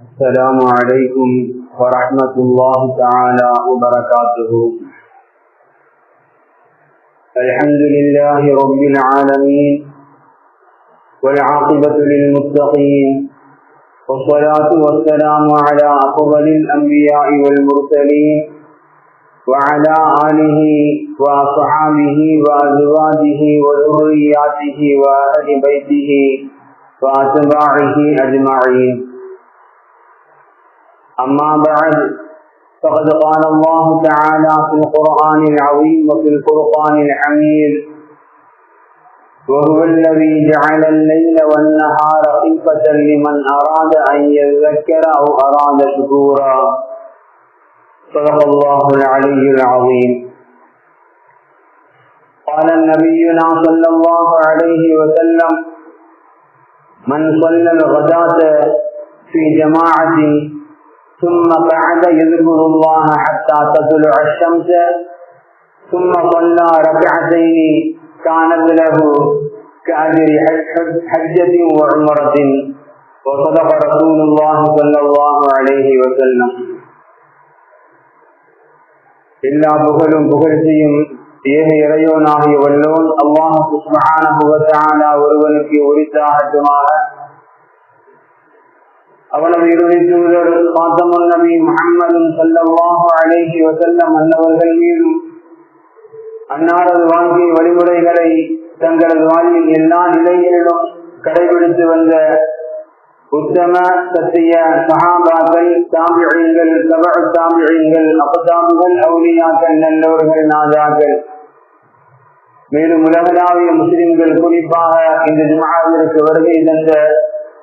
السلام عليكم ورحمة الله تعالى وبركاته. الحمد لله رب العالمين والعاقبة للمتقين والصلاة والسلام على أفضل الأنبياء والمرسلين وعلى آله وأصحابه وأزواجه وذرياته وأهل بيته وأتباعه أجمعين. أما بعد فقد قال الله تعالى في القرآن العظيم وفي الفرقان الحميد وهو الذي جعل الليل والنهار خلفة لمن أراد أن يذكر أو أراد شكورا. صدق الله العلي العظيم. قال نبينا صلى الله عليه وسلم من صلى الغداة في جماعة ثم قعد يذكر الله حتى تطلع الشمس ثم صلى ركعتين كانت له كأجر حجة وعمرة وصدق رسول الله صلى الله عليه وسلم எல்லா புகழும் புகழ்ச்சியும் ஏக இறையோனாகிய வல்லோன் அல்லாஹு சுப்ஹானஹு ஒருவனுக்கு உரித்தாகட்டுமாக அவனது இறுதி தூதர் பாத்தமுல் நபி முகம்மதும் சல்லல்லாஹு அலைஹி வசல்லம் அன்னவர்கள் மீதும் அன்னாரது வாழ்க்கை வழிமுறைகளை தங்களது வாழ்வில் எல்லா நிலைகளிலும் கடைபிடித்து வந்த உத்தம சத்திய சகாபாக்கள் தாமிழிகள் தவ தாமிழிகள் அப்பதாமுகள் அவுலியாக்கள் நல்லவர்கள் நாதாக்கள் மேலும் உலகளாவிய முஸ்லிம்கள் குறிப்பாக இந்த ஜுமாவிற்கு வருகை தந்த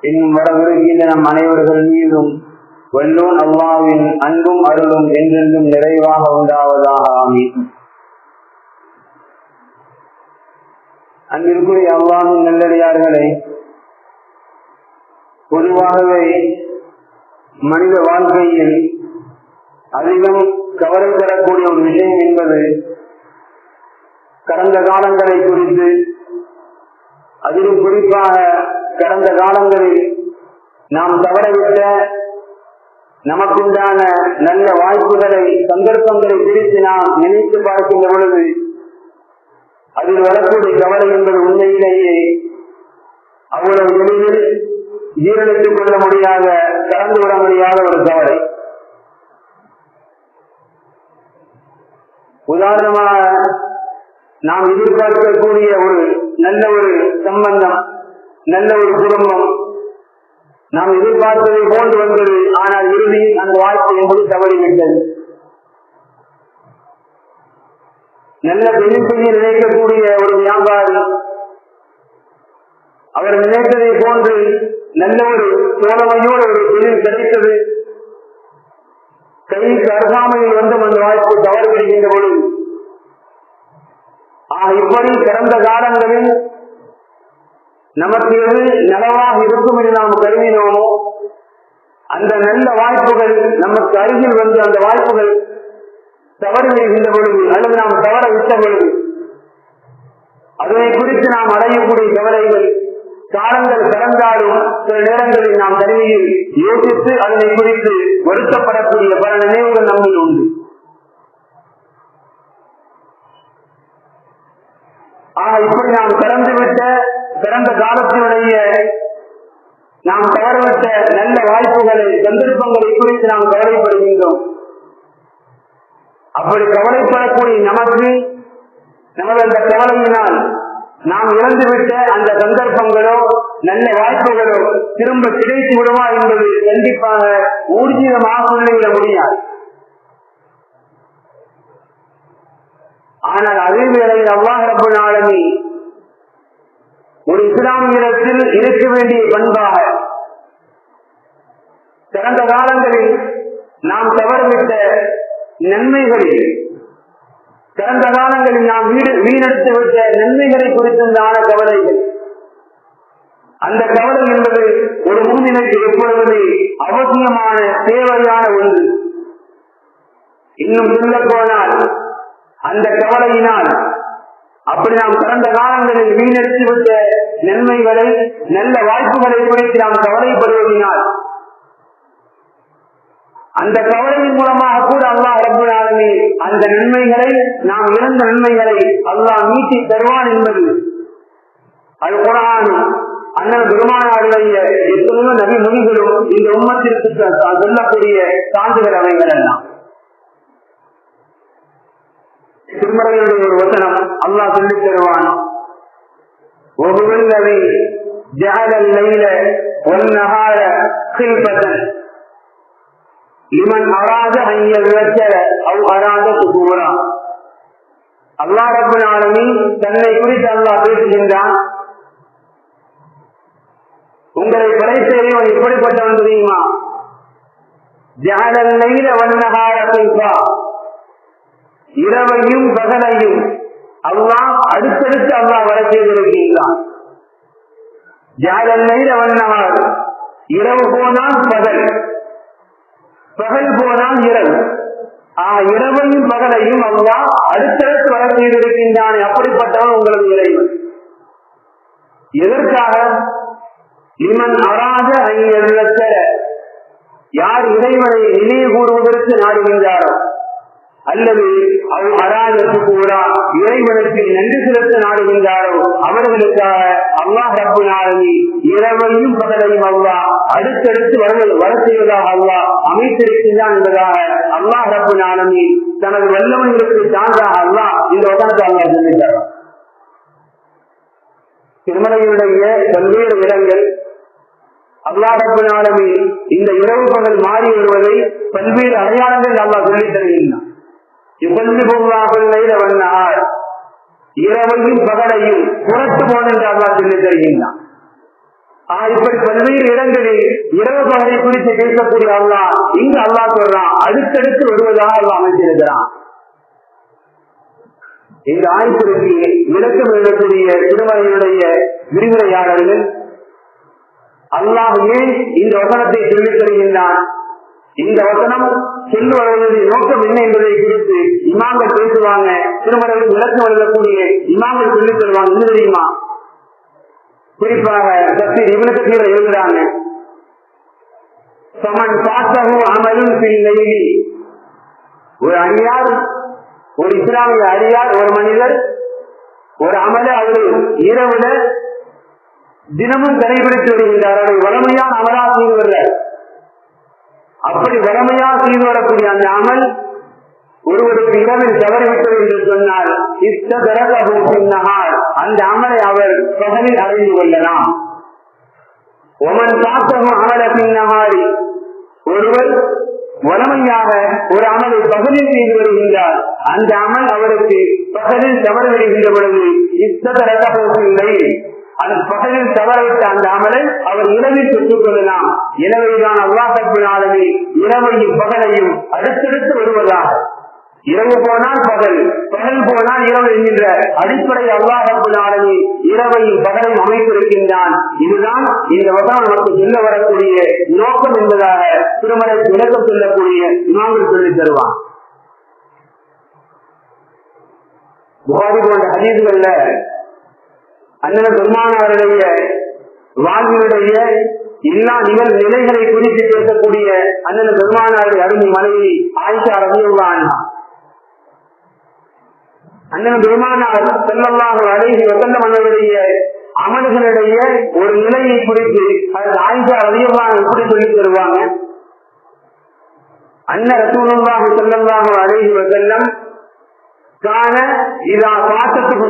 இன்னும் வரவிருக்கின்ற நம் அனைவர்கள் மீதும் வல்லோன் அல்லாவின் அன்பும் அருளும் என்றென்றும் நிறைவாக உண்டாவதாக. ஆமி அங்கிருக்கூடிய அல்லாவின் நல்லடியார்களை பொதுவாகவே மனித வாழ்க்கையில் அதிகம் கவலை பெறக்கூடிய ஒரு விஷயம் என்பது கடந்த காலங்களை குறித்து அதிலும் குறிப்பாக கடந்த காலங்களில் நாம் தவறவிட்ட நமக்குண்டான நல்ல வாய்ப்புகளை சந்தர்ப்பங்களை குறித்து நாம் நினைத்து பார்க்கின்ற பொழுது அதில் வரக்கூடிய கவலை என்பது உண்மையிலேயே அவ்வளவு எளிதில் ஜீரணித்துக் கொள்ள முடியாத கலந்து விட முடியாத ஒரு கவலை. உதாரணமாக நாம் எதிர்பார்க்கக்கூடிய ஒரு நல்ல ஒரு சம்பந்தம் நல்ல ஒரு குடும்பம். நாம் எதிர்பார்த்ததை போன்று வந்தது. ஆனால் இறுதியில் அந்த வாழ்க்கை என்பது தவறிவிட்டது. நல்ல பெண்ணிப்பையை நினைக்கக்கூடிய ஒரு வியாபாரி அவர் நினைத்ததை போன்று நல்ல ஒரு தோழமையோடு ஒரு தொழில் கிடைத்தது. கைக்கு அருகாமையில் வந்து அந்த வாய்ப்பு தவறு வருகின்ற பொழுது. ஆக இப்படி கடந்த காலங்களில் நமக்கு எது நலவாக இருக்கும் என்று நாம் கருதினோமோ அந்த நல்ல வாய்ப்புகள் நமக்கு அருகில் வந்து அந்த வாய்ப்புகள் தவறு விடுகின்ற பொழுது அல்லது நாம் தவற விட்ட பொழுது அதனை குறித்து நாம் அடையக்கூடிய கவலைகள் காலங்கள் கடந்தாலும் சில நேரங்களில் நாம் தனிமையில் யோசித்து அதனை குறித்து வருத்தப்படக்கூடிய பல நினைவுகள் நம்மில் உண்டு. ஆக இப்படி நாம் கடந்துவிட்ட கடந்த காலத்தினுடைய நாம் தவறவிட்ட நல்ல வாய்ப்புகளை சந்தர்ப்பங்களை குறித்து நாம் கவலைப்படுகின்றோம். அப்படி கவலைப்படக்கூடிய நமக்கு நமது அந்த கவலையினால் நாம் இழந்துவிட்ட அந்த சந்தர்ப்பங்களோ நல்ல வாய்ப்புகளோ திரும்ப கிடைத்து விடுமா என்பது கண்டிப்பாக ஊர்ஜிதமாக சொல்லிவிட முடியாது. ஆனால் அதே வேளையில் அவ்வாறு ரப்பு ஒரு இஸ்லாமியத்தில் இருக்க வேண்டிய பண்பாக கடந்த காலங்களில் நாம் தவறுவிட்ட நன்மைகளில் கடந்த காலங்களில் நாம் வீடு வீணடித்து விட்ட நன்மைகளை குறித்திருந்தான கவலைகள். அந்த கவலை என்பது ஒரு மூமினுக்கு எப்பொழுதுமே அவசியமான தேவையான ஒன்று. இன்னும் சொல்ல போனால் அந்த கவலையினால் அப்படி நாம் கடந்த காலங்களில் வீணடித்து விட்ட நன்மைகளை நல்ல வாய்ப்புகளை குறித்து நாம் கவலைப்படுவதனால் அந்த கவலையின் மூலமாக கூட அல்லாஹ் ரப்பல் அந்த நன்மைகளை நாம் இழந்த நன்மைகளை அல்லாஹ் மீட்டி தருவான் என்பது. அது குரான் அண்ணன் பெருமானாருடைய எத்தனையோ நபி மொழிகளும் இந்த உம்மத்திற்கு சொல்லக்கூடிய சான்றுகள் அவைகள் எல்லாம் திருமறையினுடைய ஒரு வசனம் அல்லாஹ் சொல்லி தருவான். ஒவ்வொருவை ஜால லைல ஒன்னகார சில்பதன் இவன் அராத ஐய விளச்சர அவ் அராத சுகுமரா அல்லா ரப்பனாலுமே தன்னை குறித்து அல்லாஹ் பேசுகின்றான். உங்களை படைத்தேனே அவன் எப்படிப்பட்டவன் தெரியுமா? ஜால லைல ஒன்னகார சில்பா இரவையும் பகலையும் அல்லாஹ் அடுத்தடுத்து அல்லாஹ் வர செய்திருக்கின்றான் ஜாலல் லைல இரவு போனால் பகல். பகல் போனால் இரவு. ஆஹ் இரவையும் பகலையும் அல்லாஹ் அடுத்தடுத்து வர செய்திருக்கின்றான் அப்படிப்பட்டவன் உங்களது இறைவன். எதற்காக? இமன் அராத ஐயத்த யார் இறைவனை நினைவு கூறுவதற்கு நாடுகின்றாரோ அல்லது அவ் அராதத்து கூட இறைவனுக்கு நன்றி செலுத்த நாடுகின்றாரோ அவர்களுக்காக அல்லாஹ் ரப்பு நாளி இரவையும் பகலையும் அவ்வா அடுத்தடுத்து வர வர செய்வதாக அவ்வா அமைத்திருக்கின்றான் என்பதாக அல்லாஹ் ரப்பு நாளமி தனது வல்லமைகளுக்கு சான்றாக அல்லாஹ் இந்த உதாரணத்தை அல்லாஹ் சொல்லித்தார் திருமலையுடைய பல்வேறு இடங்கள் அல்லாஹினாலுமே இந்த இரவு பகல் மாறி வருவதை பல்வேறு அடையாளங்கள் அல்லாஹ் சொல்லித் தருகின்றான். இரவையும் பகலையும் புறத்து போனென்று அல்லாஹ் தருகின்றான். ஆஹ் இப்படி பல்வேறு இடங்களில் இரவு பகலை குறித்து பேசக்கூடிய அல்லா இங்கு அல்லாஹ் சொல்றான் அடுத்தடுத்து வருவதாக அல்லா அமைச்சிருக்கிறான் இந்த ஆய்வுக்கு விளக்கம் எழுதக்கூடிய திருமலையுடைய விரிவுரையாளர்கள் அல்லாஹ் ஏன் இந்த வசனத்தை சொல்லித் தருகின்றான்? இந்த வசனம் சென்று சொல்லுவதற்கு நோக்கம் என்ன என்பதை குறித்து இமாங்கள் பேசுவாங்க திருமணம் விளக்கம் எழுதக்கூடிய இமாங்கள் சொல்லித் தருவாங்க. என்ன தெரியுமா? குறிப்பாக சக்தி இவனுக்கு கீழே எழுதுறாங்க. சமன் பார்த்தமும் அமலும் பிள்ளை. ஒரு அடியார் ஒரு இஸ்லாமிய அடியார் ஒரு மனிதர் ஒரு அமல அவரு இரவுல தினமும் கடைபிடித்து வருகின்றார் அவரை வளமையாக அமலாக செய்து அப்படி வளமையா செய்து வரக்கூடிய அந்த அமல் ஒருவருக்கு இரவில் தவறிவிட்டது என்று சொன்னால் இத்தகரகூசின்னகால் அந்த அமலை அவர் பகலில் அறிந்து கொள்ளலாம். ஒமன் தாக்கமும் அமல பின்னகாரி ஒருவர் வளமையாக ஒரு அமலை பகலில் செய்து வருகின்றார். அந்த அமல் அவருக்கு பகலில் தவறு விடுகின்ற பொழுது இத்தகரகூசில்லை அதன் பகலில் தவறவிட்ட அந்த அமலை அவர் இரவில் பெற்றுக் கொள்ளலாம். எனவேதான் அல்லாஹினாலுமே இரவையும் பகலையும் அடுத்தடுத்து வருவதாக. இரவு போனால் பகல் பகல் போனால் இரவு என்கின்ற அடிப்படை அல்லாஹினாலுமே இரவையும் பகலையும் அமைத்திருக்கின்றான் இதுதான் இந்த வசனம் நமக்கு சொல்ல வரக்கூடிய நோக்கம் என்பதாக திருமலை விளக்கம் சொல்லக்கூடிய இமாமல் சொல்லித் தருவான் புகாரி போன்ற அதிர்வுகள்ல அண்ணன் பெருமானவருடைய வாழ்வினுடைய எல்லா நிகழ் நிலைகளை குறித்து பேசக்கூடிய அண்ணன் பெருமானாருடைய அருமை மனைவி ஆயிஷா ரவியுள்ளான் அண்ணன் பெருமானார் செல்லமாக அழகி வசந்த மன்னருடைய அமல்களுடைய ஒரு நிலையை குறித்து அது ஆயிஷா ரவியுள்ளான் எப்படி சொல்லித் தருவாங்க? அண்ணன் ரசூலுல்லாஹி செல்லமாக அழகி வசல்லம் காண இதா பாத்தத்துக்கு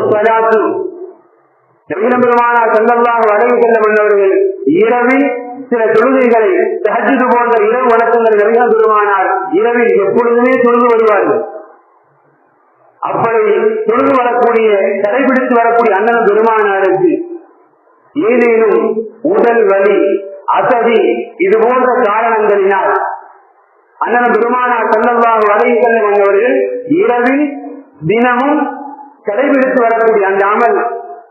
நவீனபெருமானா செல்லல்லாக வடகு செல்ல மன்னவர்கள் இரவில் சில தொழுகைகளை தகஜது போன்ற இரவு வணக்கங்கள் நவீன பெருமானார் இரவில் எப்பொழுதுமே தொழுது வருவார்கள். அப்படி தொழுது வரக்கூடிய கடைபிடித்து வரக்கூடிய அண்ணன் பெருமானாருக்கு ஏதேனும் உடல் வலி அசதி இது போன்ற காரணங்களினால் அண்ணன் பெருமானார் செல்லல்லாக வடகு செல்ல மன்னவர்கள் இரவில் தினமும் கடைபிடித்து வரக்கூடிய அந்த அமல்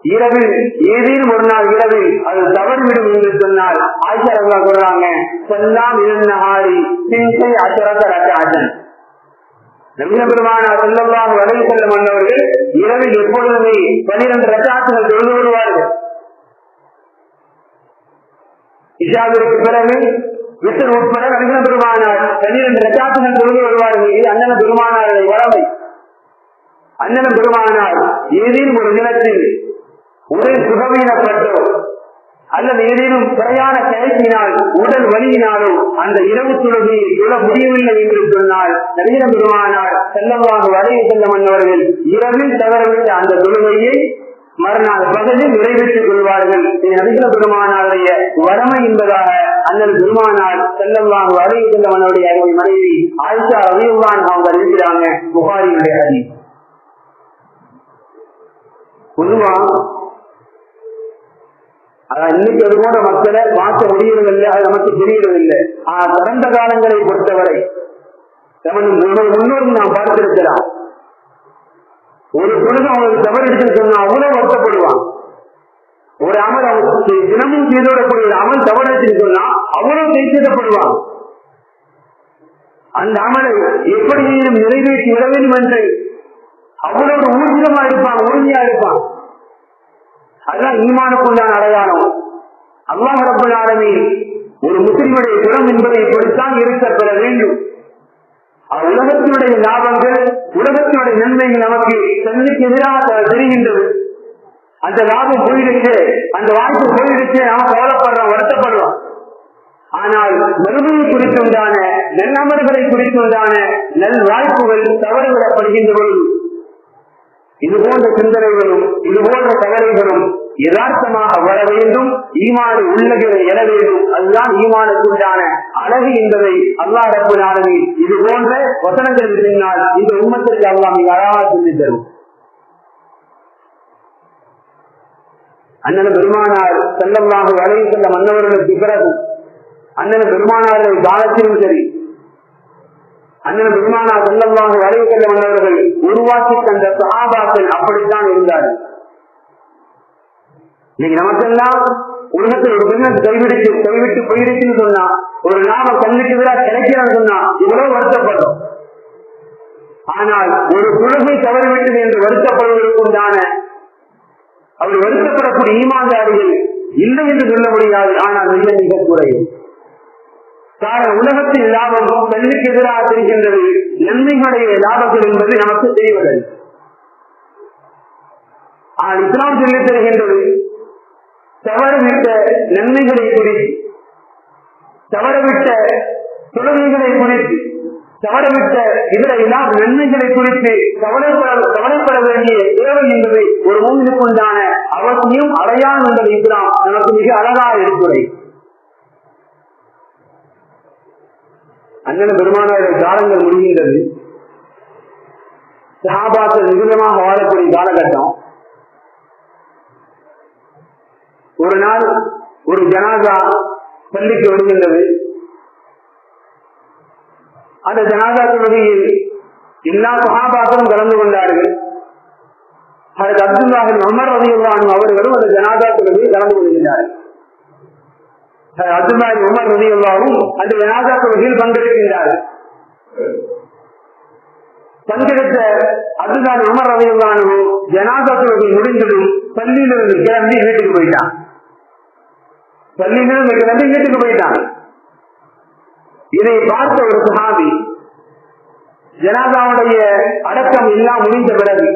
இரவு ஏதேனும் ஒரு நாள் இரவு அது தவறிவிடும் என்று சொன்னால் ஆச்சாரங்களா கூறுறாங்க. செல்லாம் இருநகாரி சிந்தை அச்சரத்த ரக்காஜன் நவீன பெருமான செல்லமாக வரை செல்லும் வந்தவர்கள் இரவில் எப்பொழுதுமே பனிரெண்டு ரக்காத்துகள் தொழுது வருவார்கள் இஷாவிற்கு பிறகு வித்தர் உட்பட நவீன பெருமானார் பனிரெண்டு ரக்காத்துகள் தொழுது வருவார்கள் இது அண்ணன பெருமானாரை வரவை அண்ணன பெருமானார் ஏதேனும் ஒரு நிலத்தில் உடல் சுகவீனப்பட்டோ அல்லது ஏதேனும் குறையான செயற்கினால் உடல் வலியினாலோ அந்த இரவு தொழுகை தொழ முடியவில்லை என்று சொன்னால் நவீன பெருமானார் செல்லமாக வரைய செல்ல மன்னவர்கள் இரவில் தவறவிட்ட அந்த தொழுகையை மறுநாள் பகலில் நிறைவேற்றிக் கொள்வார்கள். இது நவீன பெருமானாருடைய வடமை என்பதாக அந்த பெருமானார் செல்லமாக வரைய செல்ல மன்னருடைய மனைவி ஆயிஷா ரவியுல்லான் அவங்க இருக்கிறாங்க புகாரியுடைய அதி பொதுவா அதான் இன்னைக்கு அது கூட மக்களை மாற்ற முடியறதில்லை அது நமக்கு தெரியறதில்லை ஆனா கடந்த காலங்களை பொறுத்தவரை நமது முன்னோர் நாம் பார்த்திருக்கிறார். ஒரு பொழுது அவனுக்கு தவறு எடுத்து சொன்னா அவ்வளவு வருத்தப்படுவான் ஒரு அமல் அவனுக்கு தினமும் செய்தோடக்கூடிய ஒரு அமல் தவறு எடுத்து சொன்னா அவ்வளவு கைச்சதப்படுவான் அந்த அமலை எப்படியும் நிறைவேற்றி விட வேண்டும் என்று அவ்வளவு ஊர்ஜிதமா இருப்பான் உறுதியா இருப்பான் அதுதான் ஈமானுக்குள்ளான அடையாளம். அல்லாஹ் ரப்பல் ஒரு முஸ்லிமுடைய குணம் என்பதை இப்படித்தான் பெற வேண்டும். உலகத்தினுடைய லாபங்கள் உலகத்தினுடைய நன்மைகள் நமக்கு கண்ணுக்கு எதிராக தெரிகின்றது. அந்த லாபம் போயிடுச்சு அந்த வாய்ப்பு போயிடுச்சு நாம கவலைப்படுறோம் வருத்தப்படுறோம். ஆனால் மறுமையை குறித்துண்டான நல்லமல்களை குறித்துண்டான நல் வாய்ப்புகள் தவறுவிடப்படுகின்ற பொழுது இது போன்ற சிந்தனைகளும் இது போன்ற கவலைகளும் யதார்த்தமாக வர வேண்டும். ஈமான் உள்ளகளை எழ வேண்டும். அதுதான் ஈமானுக்குண்டான அழகு என்பதை அல்லாஹ் ரப்பு நாளவி இது போன்ற வசனங்களுக்கு பின்னால் இந்த உண்மத்திற்கு அல்லாஹ் மிக அழகாக சொல்லி தரும். அண்ணன் பெருமானார் செல்லமாக வரைய செல்ல மன்னவர்களுக்கு பிறகு அண்ணன் பெருமானார்கள் காலத்திலும் சரி அண்ணன் பெருமானா செல்லவாக வரைய செல்ல வந்தவர்கள் உருவாக்கி தந்த சகாபாக்கள் அப்படித்தான் இருந்தார்கள். இன்னைக்கு நமக்கெல்லாம் உலகத்தில் ஒரு பெண்ணை கைவிடுச்சு கைவிட்டு போயிடுச்சுன்னு சொன்னா ஒரு நாம கண்ணுக்கு எதிராக கிடைக்கிறான்னு சொன்னா இவ்வளவு வருத்தப்படும். ஆனால் ஒரு குலகை தவறிவிட்டது என்று வருத்தப்படுவதற்கு உண்டான அவர் வருத்தப்படக்கூடிய ஈமான்தாரிகள் இல்லை என்று சொல்ல முடியாது ஆனால் மிக மிக குறையும் காரணம் உலகத்தின் லாபம் பெண்ணுக்கு எதிராக தெரிகின்றது. நன்மைகளுடைய லாபங்கள் என்பது நமக்கு தெரியவில்லை. ஆனால் இஸ்லாம் சொல்லி தருகின்றது தவறுவிட்ட நன்மைகளை குறித்து தவறுவிட்ட தொழுகைகளை குறித்து தவறவிட்ட இதர எல்லா நன்மைகளை குறித்து கவலைப்பட கவலைப்பட வேண்டிய தேவை என்பது ஒரு மூவினுக்கு உண்டான அவசியம் அடையாளம் என்பது இஸ்லாம். நமக்கு மிக அழகாக இருக்கிறேன் அண்ணன பெருமானாருடைய காலங்கள் முடிகின்றது. சஹாபாக்கள் நிபுணமாக வாழக்கூடிய காலகட்டம். ஒரு நாள் ஒரு ஜனாதா பள்ளிக்கு வருகின்றது. அந்த ஜனாதா தொழுகையில் எல்லா சகாபாக்களும் கலந்து கொண்டார்கள். அதற்கு அப்துல்லாஹின் அமர் ரதியுல்லானும் அவர்களும் அந்த ஜனாதா தொழுகையில் கலந்து கொள்கின்றார்கள். அப்துல்லாஹின் உமர் ரதியுல்லாவும் அந்த ஜனாதா தொழுகையில் பங்கெடுக்கின்றார்கள் பங்கெடுத்த அப்துல்லாஹி உமர் ரதியுல்லானும் ஜனாதா தொழுகை முடிந்ததும் பள்ளியிலிருந்து கிளம்பி வீட்டுக்கு போயிட்டான். பள்ளியிலிருந்து கிளம்பி வீட்டுக்கு போயிட்டான். இதை பார்த்த ஒரு சுகாபி ஜனாதாவுடைய அடக்கம் எல்லாம் முடிந்த பிறகு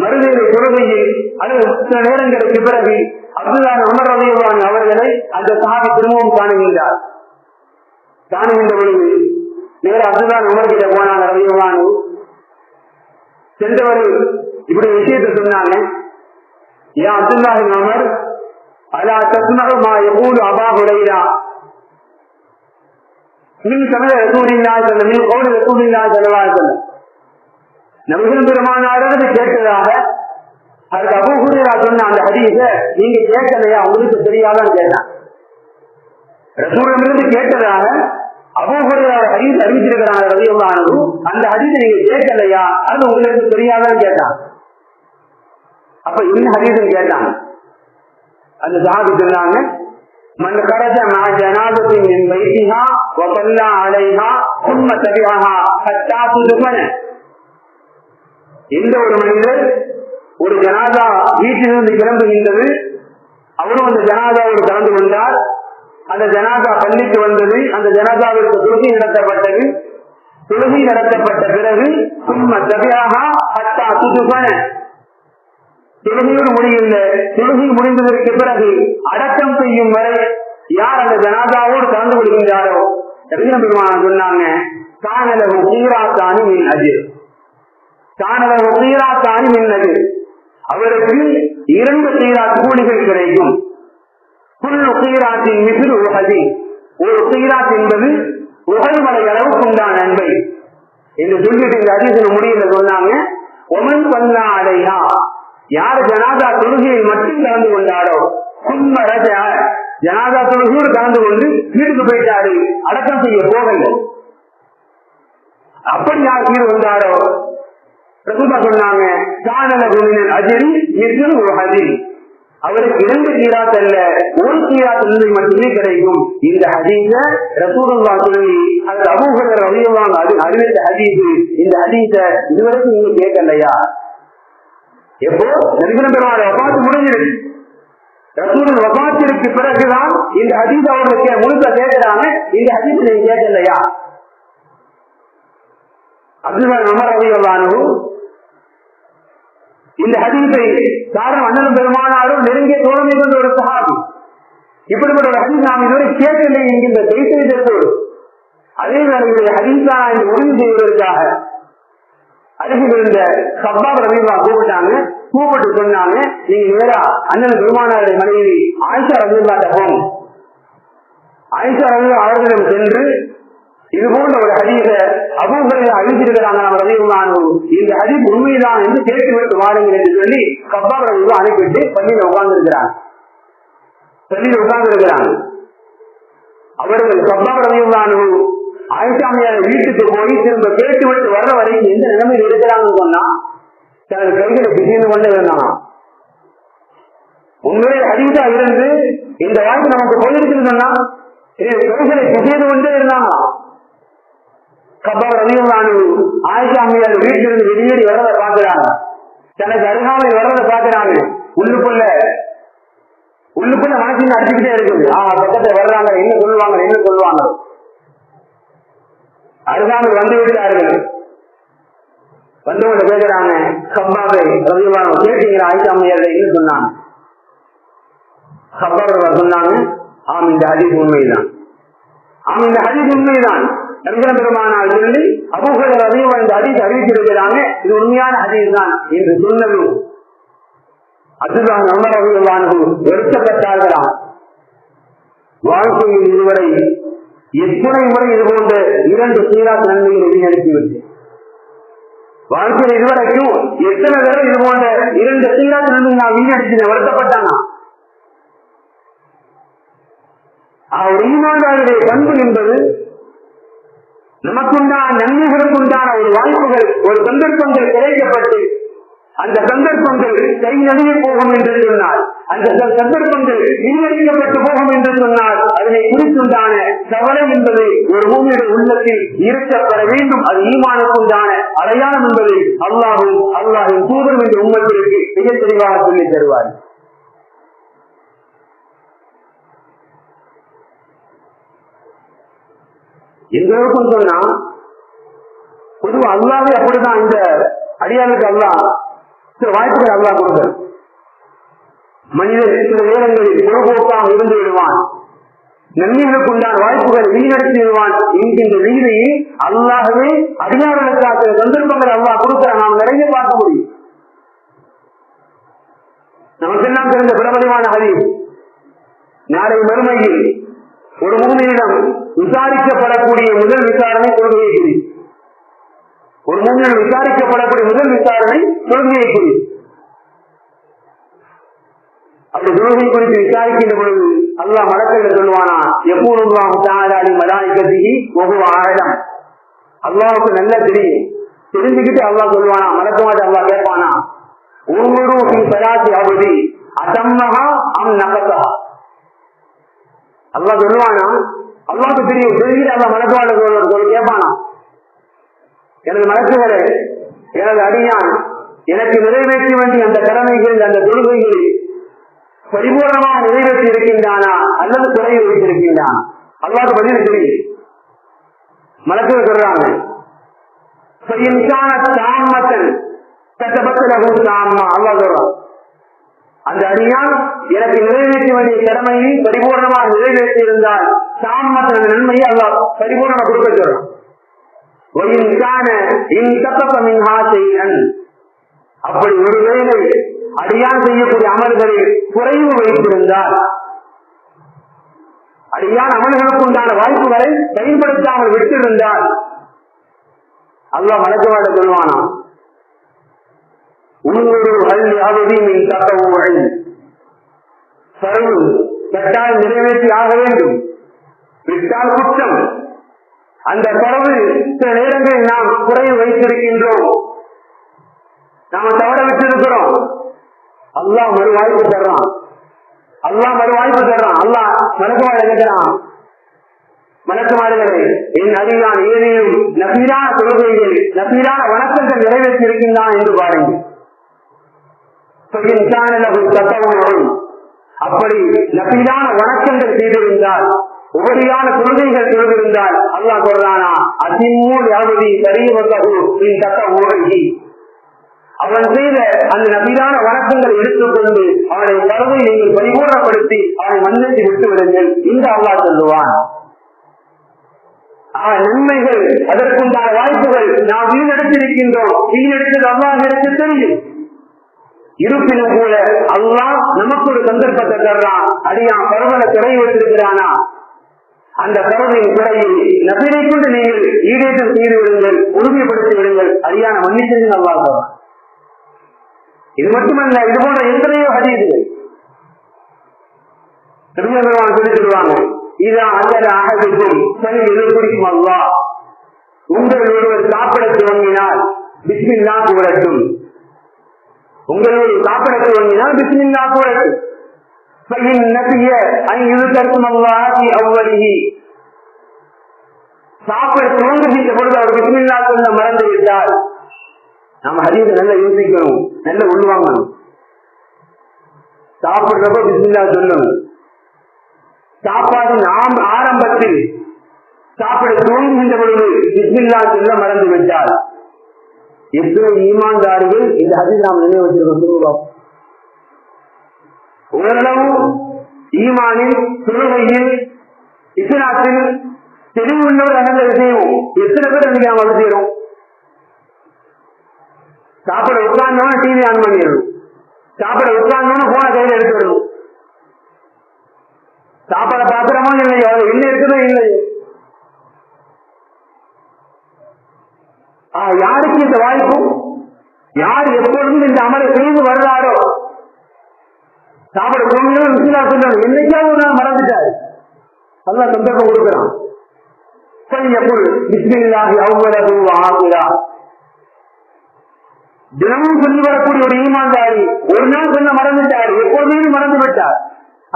மருதியிலே தொழுகையில் அல்லது சில நேரங்களுக்கு பிறகு அப்துல்லான் உமர் ரவியவான் அவர்களை அந்த சாதி திரும்பவும் காணுகின்றார். காணுகின்ற பொழுது நேர அப்துல்லான் உமர் கிட்ட போனான் ரவியவானு சென்றவர் இப்படி விஷயத்தை சொன்னாங்க. ஏன் அப்துல்லாஹின் அமர் அலா தஸ்மகமா எப்போது அபா உடையிடா மின் சமய ரசூலில்லா சொல்ல மின் கோடு ரசூலில்லா சொல்லவா சொல்ல நபிகள் பெருமானாரது கேட்டதாக அதுக்கு அபூஹுரா சொன்ன அந்த ஹதீஸ நீங்க கேட்கலையா உங்களுக்கு தெரியாதான்னு கேட்டான் ரசூலிருந்து கேட்டதாக அபூஹுரா ஹதீஸ் அறிவிச்சிருக்கிறாங்க ரவியுல்லானது அந்த ஹதீஸ நீங்க கேட்கலையா அது உங்களுக்கு தெரியாதான்னு கேட்டான் அப்ப இன்னும் ஹதீஸ் கேட்டான் அந்த சாபி சொன்னாங்க من خرج مع جنازة من بيتها وصلى عليها ثم تبعها حتى تدفن எந்த ஒரு மனிதர் ஒரு ஜனாதா வீட்டிலிருந்து கிளம்புகின்றது அவரும் அந்த ஜனாதாவோடு கலந்து கொண்டார். அந்த ஜனாதா பள்ளிக்கு வந்தது அந்த ஜனாதாவிற்கு தொழுகை நடத்தப்பட்டது. தொழுகை நடத்தப்பட்ட பிறகு சும்மா தபியாக அத்தா துதுபன. தொழுகையோடு முடியல தொழுகை முடிந்ததற்கு பிறகு அடக்கம் செய்யும் வரை யார் அந்த ஜனாதாவோடு கலந்து கொள்கின்றாரோ? ரவின பெருமான் சொன்னாங்க காணலகு சீராத்தானி மின் அஜிர். காணலகு சீராத்தானி மின் அவருக்கு இரண்டு சீராத் கூலிகள் கிடைக்கும். புல்லு சீராத்தின் மிசிறு உகதி. ஒரு சீராத் என்பது உகழ்மலை அளவுக்கு உண்டான நன்மை என்று சொல்லிட்டு இந்த அதிசயம் முடியல சொன்னாங்க ஒமன் பண்ணா அடையா யார் ஜனாதா தொழுகையில் மட்டும் கலந்து கொண்டாரோ சும்ம ரஜா ஜனாதா தொழுகையோடு கலந்து கொண்டு வீட்டுக்கு போயிட்டாரு அடக்கம் செய்ய போகல. அப்படி யார் கீழ் வந்தாரோ ரசூலா சொன்னாங்க காணல குமினன் அஜிரி ஒரு உகதி அவருக்கு இரண்டு கீராத் அல்ல ஒரு கீராத் நன்மை மட்டுமே கிடைக்கும். இந்த ஹதீஸ ரசூலுல்லா சொல்லி அது அபூஹர் ரலியல்லாஹு அது அறிவித்த ஹதீசு இந்த ஹதீச இதுவரைக்கும் நீங்க கேட்கலையா? எப்போ? நபிகள் பெருமாள் வபாத்து முடிஞ்சிருக்கு. ரசூலின் வபாத்திற்கு பிறகுதான் இந்த ஹதீஸ் அவர்களுக்கு முழுக்க கேட்கிறாங்க. இந்த ஹதீஸ் நீங்க கேட்கலையா? அப்துல்லா அமர் ரலியல்லாஹு இந்த ஹதீஸை காரணம் அண்ணன் பெருமானாரும் நெருங்கிய தோழமை கொண்ட ஒரு சகாபி இப்படிப்பட்ட ஒரு ஹதீஸ் நாம் இதுவரை கேட்கவில்லை என்கின்ற அதே வேளையில் ஹதீஸா என்று உறுதி செய்வதற்காக அருகில் இருந்த சப்பா ரவீவா கூப்பிட்டாங்க. கூப்பிட்டு சொன்னாங்க நீங்க நேரா அண்ணன் பெருமானாருடைய மனைவி ஆயிஷா ரவீவாட்ட போங்க ஆயிஷா ரவீவா அவர்களிடம் சென்று இது போன்ற ஒரு ஹதீஸ அபூஹரை அழிஞ்சிருக்கிறாங்க நம்ம ரவியுமானு இந்த ஹதீஸ் உண்மைதான் என்று கேட்டு விட்டு வாருங்கள் என்று சொல்லி கப்பாப் ரவிவா அனுப்பிட்டு பள்ளியில உட்கார்ந்து இருக்கிறாங்க பள்ளியில் உட்கார்ந்து இருக்கிறாங்க அவர்கள் கப்பாப் ரவியுமானு ஆயிஷாமையார் வீட்டுக்கு போய் திரும்ப கேட்டு விட்டு வர்ற வரைக்கும் எந்த நிலைமையில் இருக்கிறாங்கன்னு சொன்னா தனது கைகளை பிடிந்து கொண்டே இருந்தானா? உண்மையை ஹதீஸா இருந்து இந்த வாய்ப்பு நமக்கு போயிருக்குன்னு சொன்னா கைகளை பிசைந்து கொண்டே இருந்தானா? கபால் ரவியமானு ஆயிஷா அம்மையார் வீட்டிலிருந்து வெளியேறி வர்றதை பாக்குறாங்க தனக்கு அருகாமை வர்றதை பாக்குறாங்க உள்ளுக்குள்ள உள்ளுக்குள்ள மனசின் அடிச்சுக்கிட்டே இருக்குது. ஆஹ் பக்கத்துல வர்றாங்க என்ன சொல்லுவாங்க என்ன சொல்லுவாங்க. அருகாமை வந்து விட்டார்கள் வந்தவங்க கேட்கிறாங்க கப்பாவை ரவிவானம் கேட்டீங்களா ஆயிஷா அம்மையார் என்ன சொன்னாங்க? கப்பாவை சொன்னாங்க ஆம் இந்த ஹதீஸ் உண்மைதான். ஆம் இந்த ஹதீஸ் உண்மைதான். நபிகள் பெருமானால் சொல்லி அபுகள் ரவியும் இந்த ஹதீஸ் அறிவித்திருக்கிறாங்க. இது உண்மையான அதிர் தான் என்று சொன்னதும் அதுதான் நம்ம ரவிவானது வருத்தப்பட்டார்களாம் வாழ்க்கையில் இதுவரை எத்தனை முறை இது போன்ற இரண்டு சீரா நன்மைகளை வீணடித்துவிட்டு வாழ்க்கையில் இதுவரைக்கும் எத்தனை தடவை இது போன்ற இரண்டு சீரா நன்மை நான் வீணடிச்சு வருத்தப்பட்டானா? அவர் ஈமான்தாருடைய பண்பு என்பது நமக்குண்டான நன்மைகளுக்குண்டான ஒரு வாய்ப்புகள் ஒரு சந்தர்ப்பங்கள் கிடைக்கப்பட்டு அந்த சந்தர்ப்பங்கள் கை நடுவே போகும் என்று சொன்னால் அந்த சந்தர்ப்பங்கள் வீணடிக்கப்பட்டு போகும் என்று சொன்னால் அதனை குறித்துண்டான கவலை என்பது ஒரு பூமியுடைய உள்ளத்தில் இருக்கப்பட வேண்டும். அது ஈமானுக்குண்டான அடையாளம் என்பதை அல்லாஹும் அல்லாஹின் தூதர் என்று உங்களுக்கு மிக தெளிவாக சொல்லி தருவார். எந்த அளவுக்கு சொன்னா பொதுவா அல்லாவே அப்படிதான் இந்த அடியாளுக்கு அல்லா சில வாய்ப்புகள் அல்லா கொடுக்க மனிதன் சில நேரங்களில் புறப்போக்காக இருந்து விடுவான். நன்மைகளுக்கு உண்டான வாய்ப்புகள் வீணடித்து விடுவான் என்கின்ற வீதியை அல்லாகவே அடியாளர்களுக்காக சந்தர்ப்பங்கள் அல்லா கொடுக்கிற. நாம் நிறைய பார்க்க முடியும். நமக்கெல்லாம் தெரிந்த பிரபலமான ஹரி நாளை மறுமையில் ஒரு மூமியிடம் விசாரிக்கப்படக்கூடிய முதல் விசாரணை கொள்கையை குறி ஒரு மூமியிடம் விசாரிக்கப்படக்கூடிய முதல் விசாரணை கொள்கையை குறி அப்படி தொழுகை குறித்து விசாரிக்கின்ற பொழுது அல்லா மலக்கள் சொல்லுவானா எப்போதும் தாராளி மலாய்க்கத்திக்கு ஒவ்வொரு ஆழம் அல்லாவுக்கு நல்லா தெரியும். தெரிஞ்சுக்கிட்டு அல்லா சொல்லுவானா மலக்கமாட்டு அல்லா கேட்பானா ஒவ்வொரு சராசி அவதி அசம்மகா அம் நகத்தா அல்லா சொல்லுவானா? அல்லாவுக்கு தெரியும். தெரிஞ்சுட்டு அல்லா மலக்குவாட கேட்பானா? எனது மலக்குகளே எனது அடியான் எனக்கு நிறைவேற்ற வேண்டிய அந்த கடமைகள் அந்த தொழுகைகளில் பரிபூர்ணமாக நிறைவேற்றி இருக்கின்றானா? அல்லது குறை வைத்திருக்கின்றான்? அல்லாவுக்கு பதில் தெரியும். மலக்குகள் சொல்றாங்க. தாமத்தன் கட்டப்பட்ட தாமா அல்லா சொல்றான். அந்த அடியான் எனக்கு நிறைவேற்ற வேண்டிய கடமையை பரிபூர்ணமாக நிறைவேற்றி இருந்தால் தாமத்தன் அந்த நன்மையை அல்லா பரிபூர்ணமாக கொடுக்க சொல்றான் அப்படி ஒருவேளை அடியான் செய்யக்கூடிய அமல்களில் குறைவு வைத்திருந்தால் அடியான் அமல்களுக்கு உண்டான வாய்ப்புகளை பயன்படுத்தாமல் விட்டிருந்தால் அல்லா மலக்குவாட சொல்வானா உன்னொரு அல் யாவதையும் தக்கவுகள் சரவு கட்டாயம் நிறைவேற்றி ஆக வேண்டும். விட்டால் குற்றம். அந்த பறவு சில நேரங்களில் நாம் குறைவு வைத்திருக்கின்றோம். நாம தவற விட்டிருக்கிறோம். அல்லா மறு வாய்ப்பு தர்றான். அல்லா மறு வாய்ப்பு தர்றான். அல்லா மலக்குமாறு எழுதுறான் மலக்குமாறுகளை என் அறிவான் ஏதேனும் நபீரான தொழுகைகள் நபீரான வணக்கங்கள் நிறைவேற்றி இருக்கின்றான் என்று பாருங்கள். அப்படி நபீதான வணக்கங்கள் செய்திருந்தால் உபரியான கொள்கைகள் செய்திருந்தால் அல்லா சொல்றானா அதிமூல் யாவதி சரியவர்களு நீ ஊழகி அவன் செய்த அந்த நபீரான வணக்கங்களை எடுத்துக்கொண்டு அவனை கருவை நீங்கள் பரிபூர்ணப்படுத்தி அவனை மன்னித்து விட்டு விடுங்கள் இந்த அல்லா சொல்லுவான். நன்மைகள் அதற்குண்டான வாய்ப்புகள் நாம் வீணெடுத்திருக்கின்றோம் வீணெடுத்தது அல்லாஹ் எடுத்து தெரியும். இருப்பினும் கூட அல்லாஹ் நமக்கு ஒரு சந்தர்ப்பத்தை தர்றான் அடியான் பருவனை துறை வைத்திருக்கிறானா? அந்த பருவின் துறையில் நபினை கொண்டு நீங்கள் ஈடேற்றம் செய்து விடுங்கள் உறுதிப்படுத்தி விடுங்கள். அடியான மன்னிச்சது நல்லா சொல்றான். இது மட்டுமல்ல இது போன்ற எத்தனையோ ஹதீதுகள் திருமணம் சொல்லி சொல்லுவாங்க இதான் அல்லது அகதிக்கும் சரி எதிர்பிடிக்கும் அல்லா உங்கள் ஒருவர் சாப்பிட துவங்கினால் பிஸ்மில்லா கூடட்டும் உங்கள் ஒரு சாப்பிட துவங்கினால் பிஸ்மில்லா கூடட்டும் சாப்பிட துவங்குகின்ற பொழுது அவர் பிஸ்மில்லா சொல்ல மறந்து விட்டால் நம்ம ஹதீஸை நல்லா யோசிக்கணும். நல்ல உள்வாங்கணும். சாப்பிடுறப்ப பிஸ்மில்லா சொல்லணும். சாப்பாடு நாம் ஆரம்பத்தில் சாப்பிட துவங்குகின்ற பொழுது பிஸ்மில்லா சொல்ல மறந்து விட்டால் எத்தனை ஈமான்தாரிகள் இந்த ஹதீஸ் நாம் நினைவு வச்சிருக்கோம் ஓரளவு ஈமானில் தொழுகையில் இஸ்லாத்தில் தெளிவுள்ளவர் நடந்த விஷயம் எத்தனை பேர் இன்னைக்கு நாம் வந்து செய்யறோம்? சாப்பிட உட்கார்ந்தோம் டிவி ஆன் பண்ணிடணும். சாப்பிட உட்கார்ந்தோம் போன கையில எடுத்துடணும். சாப்பாட பாத்திரமோ இல்லையோ? அது என்ன இருக்குதோ இல்லையோ. யாருக்கு இந்த வாய்ப்பு? யார் எப்பொழுதும் இந்த அமலை செய்து வருகிறாரோ சாப்பிட போகணும் விசிலா சொல்லணும் என்னைக்காவது ஒரு மறந்துட்டாரு. நல்லா சந்தர்ப்பம் கொடுக்கிறான். சரி எப்பொழுது பிஸ்மில்லாஹி அவ்வளவு ஆகுதா? தினமும் சொல்லி வரக்கூடிய ஒரு ஈமான்தாரி ஒரு நாள் சொல்ல மறந்துட்டார். எப்போதுமே மறந்து விட்டார்.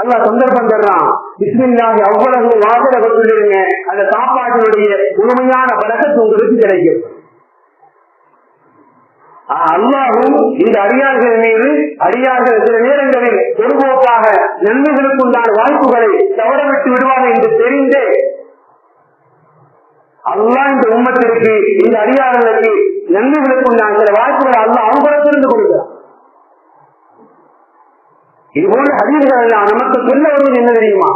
அல்லா சந்தர்ப்பம் தர்றான். பிஸ்மில்லாஹி அவ்வளவு வாசல சொல்லிடுங்க அந்த சாப்பாட்டினுடைய முழுமையான பழக்கத்து உங்களுக்கு கிடைக்கும். அல்லாவும் இந்த அடியார்கள் மீது அடியார்கள் சில நேரங்களில் பொதுபோக்காக நன்மைகளுக்குண்டான வாய்ப்புகளை தவறவிட்டு விடுவாங்க என்று தெரிந்தே அல்லா இந்த உண்மத்திற்கு இந்த அடியார்களுக்கு நன்மைகளுக்குண்டான சில வாய்ப்புகளை அல்ல அவங்களிடத்திலிருந்து கொடுக்கிறார் இது அறிவுகள் எல்லாம் நமக்கு சொல்ல வருவது என்ன தெரியுமா?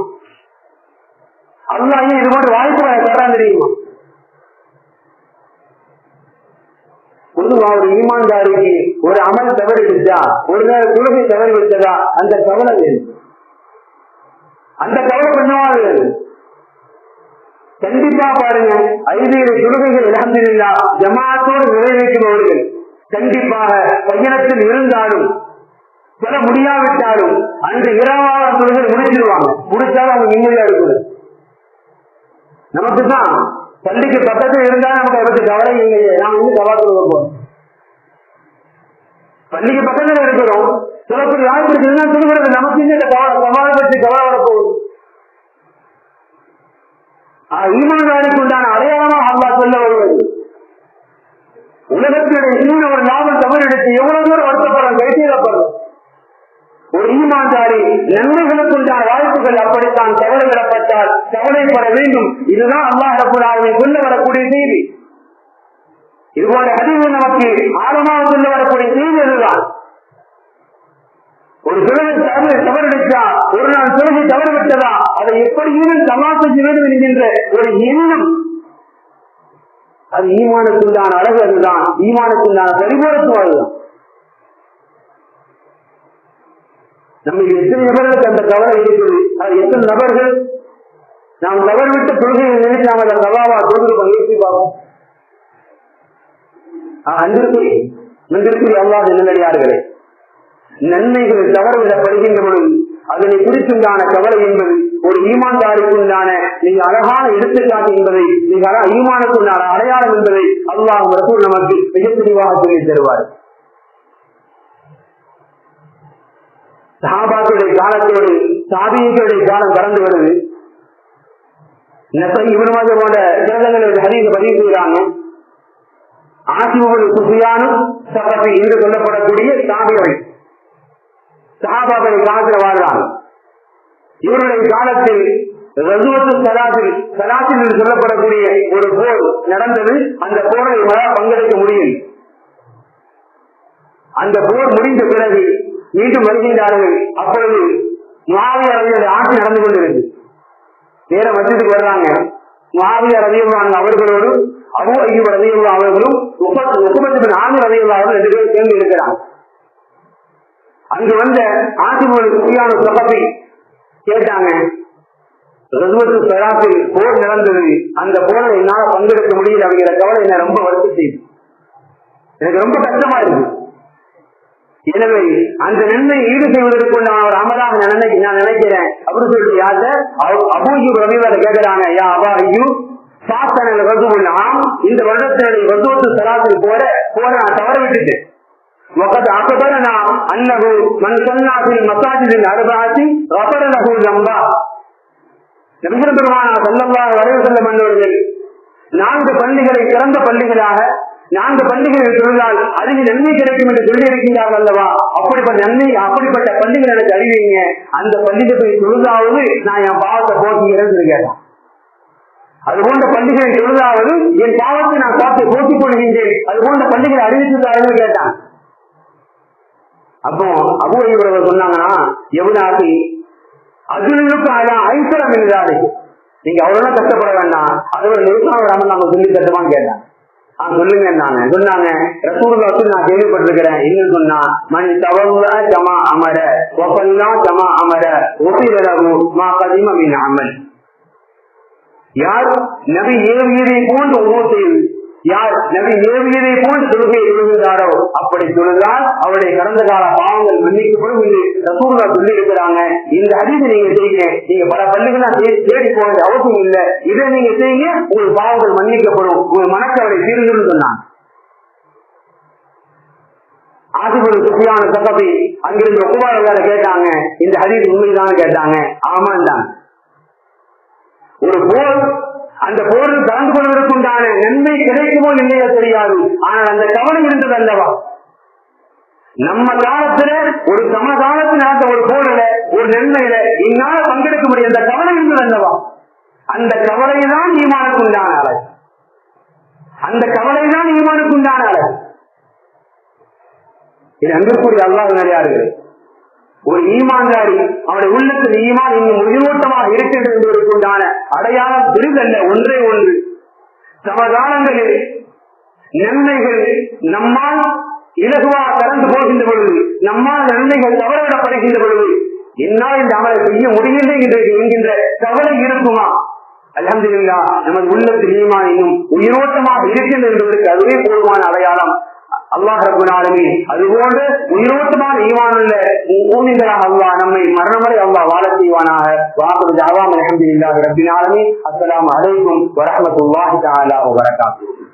அல்லாயும் இதுபோன்ற வாய்ப்புகளை தரான் தெரியுமா? ஒரு ஈமான்தாரிக்கு ஒரு அமல் தவறு விட்டா ஒரு நேர தொழுகை தவறு விட்டதா அந்த கவலை அந்த கவலை கொஞ்சமாவது கண்டிப்பா பாருங்க ஐநூறு தொழுகைகள் இழந்திருந்தா ஜமாத்தோடு நிறைவேற்றுபவர்கள். கண்டிப்பாக பயணத்தில் இருந்தாலும் பெற முடியாவிட்டாலும் அந்த இரவாத தொழுகை முடிச்சிருவாங்க முடிச்சாலும் அவங்க நிம்மதியா இருக்குது நமக்கு தான் பள்ளிக்கு பக்கத்தில் இருந்தா நமக்கு அவருக்கு கவலை இல்லையே. நாம் வந்து கவலை கொடுக்க போறோம். பள்ளிக்கு பக்கத்துல இருக்கிறோம். சிலப்படி வாய்ப்பு இருக்குதுன்னா சொல்லுகிறது நமக்கு இந்த சவாலை பற்றி கவலை வரப்போகுது. ஈமான்தாரிக்கு உண்டான அடையாளமா அல்லா சொல்ல வருவது. உலகத்தினுடைய இன்னும் ஒரு லாபம் தமிழ் எடுத்து எவ்வளவு தூரம் வருத்தப்படுறோம் கைத்தீரப்படுறோம் ஒரு ஈமான்தாரி நன்மைகளுக்கு உண்டான வாய்ப்புகள் அப்படித்தான் கவலைவிடப்பட்டால் கவலைப்பட வேண்டும். இதுதான் அல்லாஹ் ரபுல்லாலுமே சொல்ல வரக்கூடிய செய்தி. இதுபோன்ற அறிவு நமக்கு ஆழமாக கொண்டு வரக்கூடிய செய்தி அதுதான் ஒரு சிறுவன் தவறு தவறடித்தா ஒரு நாள் சிறுவை தவறுவிட்டதா? அதை எப்படியும் சமாளிக்க வேண்டும் என்கின்ற ஒரு எண்ணம். அது ஈமானுக்குண்டான அழகு அதுதான். ஈமானுக்குண்டான பரிபூரத்துவம் அதுதான். நம்ம எத்தனை நபர்களுக்கு அந்த கவலை இருக்கிறது அது எத்தனை நபர்கள்? நாம் தவறு விட்டு கொள்கையை நினைத்து நாம் அதை தவாவா தொழுது பங்கேற்று பார்ப்போம். அன்பிற்கு முன்பிற்கு அல்லாத நல்லடியார்களே நன்மைகள் தவறுவிடப்படுகின்ற பொழுது அதனை குறித்துண்டான கவலை என்பது ஒரு ஈமான்தாருக்குண்டான மிக அழகான எடுத்துக்காட்டு என்பதை மிக அழ ஈமானுக்குண்டான அடையாளம் என்பதை அல்லாஹ் ரசூல் நமக்கு மிக தெளிவாக சொல்லி தருவார். சஹாபாக்களுடைய காலத்தோடு சாபியர்களுடைய காலம் கடந்து வருது. நெசை இவனமாக போன்ற கிரகங்களுடைய பதிவு செய்கிறானோ ஆசிமகன் சுஃபியானும் சபபி என்று சொல்லப்படக்கூடிய சாபிகள். சஹாபாக்கள் காலத்தில் வாழ்றாங்க இவருடைய காலத்தில் ரகுவத்து சலாத்தில் சலாத்தில் என்று சொல்லப்படக்கூடிய ஒரு போர் நடந்தது. அந்த போரை இவரால் பங்கெடுக்க முடியும் அந்த போர் முடிந்த பிறகு மீண்டும் வருகின்றார்கள். அப்பொழுது மாவிய அறிஞர் ஆட்சி நடந்து கொண்டிருந்தது. நேர மத்தியத்துக்கு வர்றாங்க. மாவிய ரவியல்லான் அவர்களோடு அபோ ஐயூப் ரதையுள்ள அவர்களும் முகமது ஆமி ரவியல்லா அவர்கள் ரெண்டு பேரும் சேர்ந்து இருக்கிறார் அங்கு வந்த ஆசிபுகளுக்கு சுயான சபை கேட்டாங்க ரகுவத்து சராத்தில் போர் நடந்தது. அந்த போரை என்னால பங்கெடுக்க முடியல. அப்படிங்கிற கவலை என்ன ரொம்ப வருத்த செய்யுது. எனக்கு ரொம்ப கஷ்டமா இருக்கு. எனவே அந்த நன்மை ஈடு செய்வதற்கு நான் ஒரு அமலாக நான் நினைக்கிறேன் அப்படின்னு சொல்லிட்டு யார்கிட்ட? அபூஜி ரவிவாத கேட்கிறாங்க யா அபா ஐயோ சாத்தன ரகுலாம் இந்த வருடத்தினுடைய ரகுவத்து சராத்தில் போற போற நான் தவற விட்டுட்டேன் وقد أخبرنا أنه من صلى في المساجد الأربعة غفر له ذنبا நபிகள் பெருமானா சல்லல்லாஹு அலைஹி வஸல்லம் என்பவர்கள் நான்கு பள்ளிகளை சிறந்த பள்ளிகளாக நான்கு பள்ளிகளை தொழுதால் அதிக நன்மை கிடைக்கும் என்று சொல்லி இருக்கின்றார்கள் அல்லவா அப்படிப்பட்ட நன்மை அப்படிப்பட்ட பள்ளிகள் எனக்கு அறிவீங்க அந்த பள்ளியில போய் தொழுதாவது நான் என் பாவத்தை போக்குகிறேன்னு கேட்டான் அது போன்ற பண்டிகை தொழுதாவது என் பாவத்தை நான் பார்த்து போக்கிக் கொள்கின்றேன். அது போன்ற பண்டிகை அறிவித்துள்ளார்கள் கேட்டான். அப்போ அபூரைவர் சொன்னாங்கன்னா எவ்வளாக்கு அதுக்கு அதான் ஐஸ்வரம் என்றாரு நீங்க அவ்வளவு கஷ்டப்பட வேண்டாம். அது ஒரு நிறுத்தம் நம்ம சொல்லி தட்டுவான்னு கேட்டான். ஆ சொல்லுங்க நாங்க சொன்னாங்க ரசூலுல்லாஹ் நான் கேள்விப்பட்டிருக்கிறேன். என்ன சொன்னா மணி தவல்ல ஜமா அமர ஒப்பல்லா ஜமா அமர ஒப்பிரகு மா கதிம மீன் அமல். யார்? நபி ஏவியதை போன்று ஒவ்வொரு யார்? நபி ஏவியதை போன்று தொழுகையை எழுதுகிறாரோ அப்படி சொல்லுகிறார் அவருடைய கடந்த கால பாவங்கள் மன்னிக்கப்படும் என்று ரசூல்லா சொல்லி இருக்கிறாங்க இந்த அதிக நீங்க செய்யுங்க. நீங்க பல பள்ளிகளா தேடி போக அவசியம் இல்லை. இதை நீங்க செய்யுங்க உங்கள் பாவங்கள் மன்னிக்கப்படும். உங்கள் மனக்கவலை தீர்ந்துன்னு சொன்னாங்க. ஆசிபுரம் சுப்பியான சகபி அங்கிருந்து ஒப்புவாரங்கார கேட்டாங்க. இந்த ஹதீஸ் உண்மைதான் கேட்டாங்க. ஆமாண்டாங்க ஒரு போர் அந்த போரில் கலந்து கொள்வதற்குண்டான நன்மை கிடைக்குமோ இல்லையோ தெரியாது. ஆனால் அந்த கவலை இருந்தது அல்லவா? நம்ம காலத்துல ஒரு சமகாலத்தில் நடந்த ஒரு போரில ஒரு நன்மையில இந்நாள பங்கெடுக்க முடியும். அந்த கவலை இருந்தது அல்லவா? அந்த கவலையை தான் ஈமானுக்கு உண்டான அழகு அந்த கவலை தான் ஈமானுக்கு உண்டான அழகு இது அங்கிருக்கூடிய நிறையா நிறையார்கள் ஒரு ஈமான்தாரி அவருடைய உள்ளத்தில் ஈமான் இன்னும் உயிரோட்டமாக இருக்கிறது என்பதற்குண்டான அடையாளம் பெரிதல்ல ஒன்றே ஒன்று. சமகாலங்களில் நன்மைகள் நம்மால் இலகுவாக கடந்து போகின்ற பொழுது நம்மால் நன்மைகள் தவறவிடப்படுகின்ற பொழுது என்னால் இந்த அமலை செய்ய முடியவில்லை என்று என்கின்ற கவலை இருக்குமா? அலமதுல்லா நமது உள்ளத்தில் ஈமான் இன்னும் உயிரோட்டமாக இருக்கின்றது என்பதற்கு அதுவே போதுமான அடையாளம். அல்லாஹ் ரபுனாலுமே அதுபோன்று உயிரோட்டமான ஈவானுள்ள ஊனிகளாக அல்லா நம்மை மரணமறை அல்லா வாழ செய்வானாக. வாக்கு ஜாவாம் அலமதுல்லாஹி ரபினாலுமே அஸ்லாம் அலைக்கும் வரஹமத்துல்லாஹி தஆலா வபரகாத்துஹு.